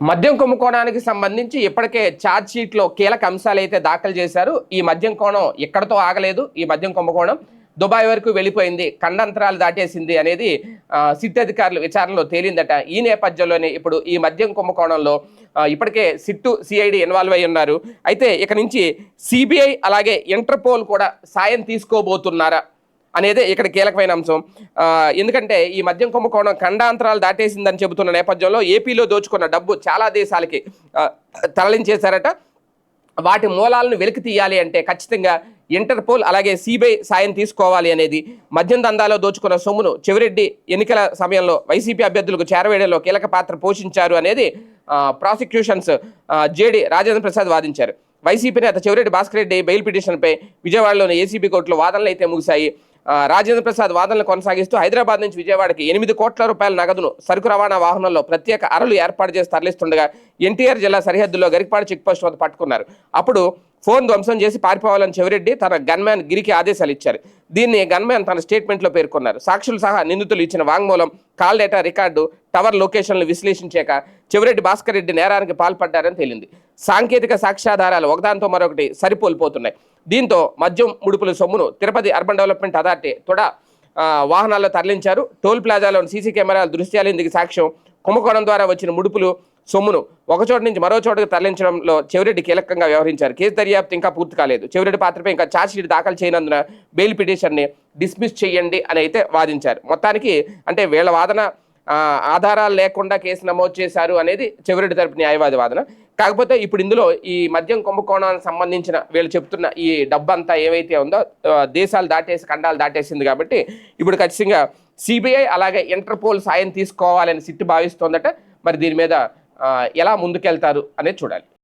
మద్యం కుంభకోణానికి సంబంధించి ఇప్పటికే ఛార్జ్ షీట్లో కీలక అంశాలు అయితే దాఖలు చేశారు. ఈ మద్యం కోణం ఎక్కడతో ఆగలేదు. ఈ మద్యం కుంభకోణం దుబాయ్ వరకు వెళ్ళిపోయింది. ఖండంతరాలు దాటేసింది అనేది సిట్ అధికారులు విచారణలో తేలిందట. ఈ నేపథ్యంలోనే ఇప్పుడు ఈ మద్యం కుంభకోణంలో ఇప్పటికే సిట్టు సిఐడి ఇన్వాల్వ్ అయి ఉన్నారు. అయితే ఇక నుంచి సిబిఐ అలాగే ఇంటర్పోల్ కూడా సాయం తీసుకోబోతున్నారా? అనేది ఇక్కడ కీలకమైన అంశం. ఎందుకంటే ఈ మద్యం కుంభకోణం ఖండాంతరాలు దాటేసిందని చెబుతున్న నేపథ్యంలో ఏపీలో దోచుకున్న డబ్బు చాలా దేశాలకి తరలించేశారట. వాటి మూలాలను వెలికి తీయాలి అంటే ఖచ్చితంగా ఇంటర్పోల్ అలాగే సిబిఐ సాయం తీసుకోవాలి అనేది మద్యం దందాలో దోచుకున్న సొమ్మును చెవిరెడ్డి ఎన్నికల సమయంలో వైసీపీ అభ్యర్థులకు చేరవేయడంలో కీలక పాత్ర పోషించారు అనేది ప్రాసిక్యూషన్స్ జేడి రాజేంద్ర ప్రసాద్ వాదించారు. వైసీపీ నేత చెవిరెడ్డి భాస్కర్ రెడ్డి బెయిల్ పిటిషన్పై విజయవాడలోని ఏసీబీ కోర్టులో వాదనలు అయితే ముగిశాయి. రాజేంద్ర ప్రసాద్ వాదనలు కొనసాగిస్తూ హైదరాబాద్ నుంచి విజయవాడకి ఎనిమిది కోట్ల రూపాయల నగదును సరుకు రవాణా వాహనంలో ప్రత్యేక అరలు ఏర్పాటు చేసి తరలిస్తుండగా ఎన్టీఆర్ జిల్లా సరిహద్దులో గరికపాడు చెక్ పోస్ట్ వద్ద పట్టుకున్నారు. అప్పుడు ఫోన్ ధ్వంసం చేసి పారిపోవాలని చెవిరెడ్డి తన గన్మ్యాన్ గిరికి ఆదేశాలు ఇచ్చారు. దీన్ని గన్మ్యాన్ తన స్టేట్మెంట్లో పేర్కొన్నారు. సాక్షులు సహా నిందితులు ఇచ్చిన వాంగ్మూలం కాల్ డేటా రికార్డు టవర్ లొకేషన్లు విశ్లేషించాక చెవిరెడ్డి భాస్కర్ రెడ్డి నేరానికి పాల్పడ్డారని తేలింది. సాంకేతిక సాక్ష్యాధారాలు ఒకదానితో మరొకటి సరిపోలిపోతున్నాయి. దీంతో మద్యం ముడుపుల సొమ్మును తిరుపతి అర్బన్ డెవలప్మెంట్ అథారిటీ తొడ వాహనాల్లో తరలించారు. టోల్ ప్లాజాలోని సీసీ కెమెరాల దృశ్యాలు ఇందుకు సాక్ష్యం. కుంభకోణం ద్వారా వచ్చిన ముడుపులు సొమ్మును ఒకచోట నుంచి మరో చోటకు తరలించడంలో చెవిరెడ్డి కీలకంగా వ్యవహరించారు. కేసు దర్యాప్తు ఇంకా పూర్తి కాలేదు. చెవిరెడ్డి పాత్రపై ఇంకా ఛార్జ్షీట్ దాఖలు చేయనందున బెయిల్ పిటిషన్ని డిస్మిస్ చేయండి అని అయితే వాదించారు. మొత్తానికి అంటే వీళ్ళ వాదన ఆధారాలు లేకుండా కేసు నమోదు చేశారు అనేది చెవిరెడ్డి తరపు న్యాయవాది వాదన కాకపోతే ఇప్పుడు ఇందులో ఈ మద్యం కుంభకోణానికి సంబంధించిన వీళ్ళు చెప్తున్న ఈ డబ్బు అంతా ఏవైతే ఉందో దేశాలు దాటేసి ఖండాలు దాటేసింది కాబట్టి ఇప్పుడు ఖచ్చితంగా సిబిఐ అలాగే ఇంటర్పోల్ సాయం తీసుకోవాలని సిట్టు భావిస్తోందట. మరి దీని మీద ఎలా ముందుకెళ్తారు అనేది చూడాలి.